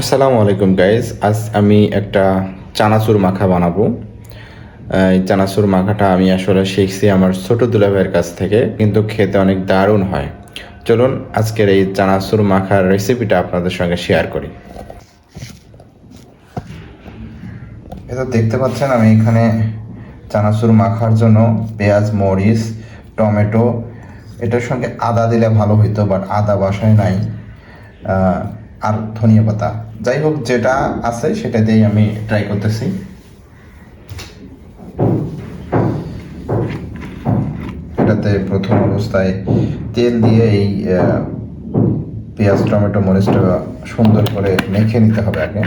আসসালামু আলাইকুম গাইজ আজ আমি একটা চানাচুর মাখা বানাবো। এই চানাচুর মাখাটা আমি আসলে শিখছি আমার ছোট দুলাভাইয়ের কাছ থেকে, কিন্তু খেতে অনেক দারুণ হয়। চলুন, আজকের এই চানাচুর মাখার রেসিপিটা আপনাদের সঙ্গে শেয়ার করি। এটা দেখতে পাচ্ছেন, আমি এখানে চানাচুর মাখার জন্য পেঁয়াজ, মরিচ, টমেটো, এটার সঙ্গে আদা দিলে ভালো হইতো বাট আদা বাসায় নাই। আর ধনিয়া পাতা। যাই হোক যেটা আছে সেটা দিয়েই আমি ট্রাই করতেছি। এটাতে প্রথম অবস্থায় তেল দিয়ে এই পেঁয়াজ, টমেটো, মরিচটা সুন্দর করে মেখে নিতে হবে আগে।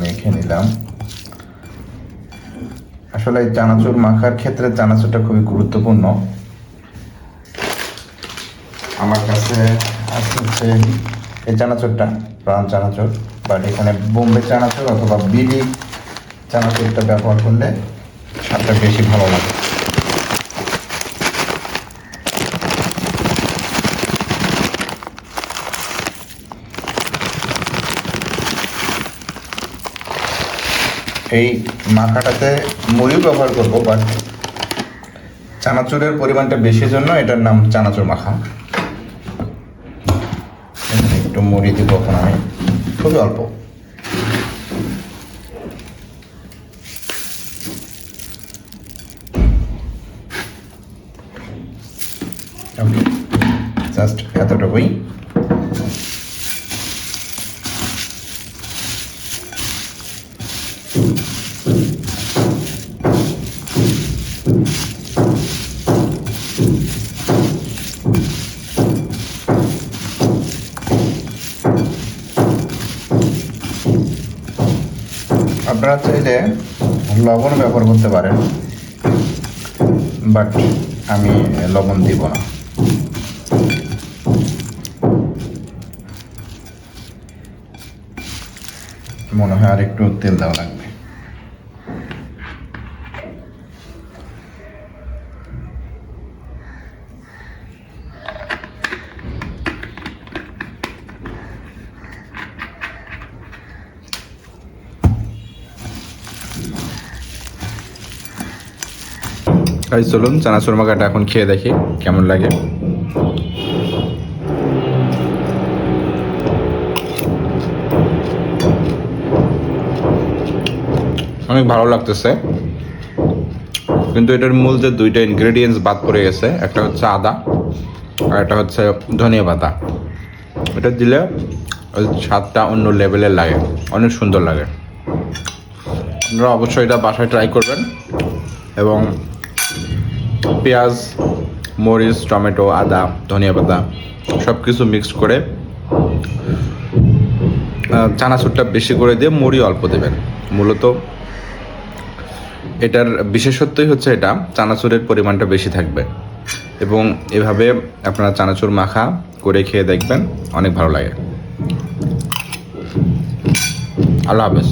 মেখে নিলাম। আসলে চানাচুর মাখার ক্ষেত্রে চানাচুরটা খুবই গুরুত্বপূর্ণ। আমার কাছে আসছে এই চানাচুরটা প্রাণ চানাচুর বাট এখানে বোম্বে চানাচুর অথবা বিলি চানাচুরটা ব্যবহার করলে স্বাদটা বেশি ভালো লাগে। এই মাখাটাতে মুড়িও ব্যবহার করব বাট চানাচুরের পরিমাণটা বেশি জন্য এটার নাম চানাচুর মাখা। একটু মুড়ি দিব এখন আমি, খুবই অল্প। জাস্ট এতটুকুই। আপনারা চাইলে লবণ ব্যবহার করতে পারেন বাট আমি লবণ দিব না। মনে হয় আর একটু তেল দেওয়া লাগবে। তাই চলুন চানাচুর মাখাটা এখন খেয়ে দেখি কেমন লাগে। অনেক ভালো লাগতেছে। কিন্তু এটার মূল যে দুইটা ইনগ্রেডিয়েন্টস বাদ পড়ে গেছে, একটা হচ্ছে আদা আর একটা হচ্ছে ধনিয়া পাতা। এটা দিলে স্বাদটা অন্য লেভেলের লাগে, অনেক সুন্দর লাগে। আপনারা অবশ্যই এটা বাসায় ট্রাই করবেন এবং পেঁয়াজ, মরিচ, টমেটো, আদা, ধনিয়া পাতা সব কিছু মিক্সড করে চানাচুরটা বেশি করে দিয়ে মুড়ি অল্প দেবেন। মূলত এটার বিশেষত্বই হচ্ছে এটা, চানাচুরের পরিমাণটা বেশি থাকবে। এবং এভাবে আপনারা চানাচুর মাখা করে খেয়ে দেখবেন, অনেক ভালো লাগে। আল্লাহ হাফেজ।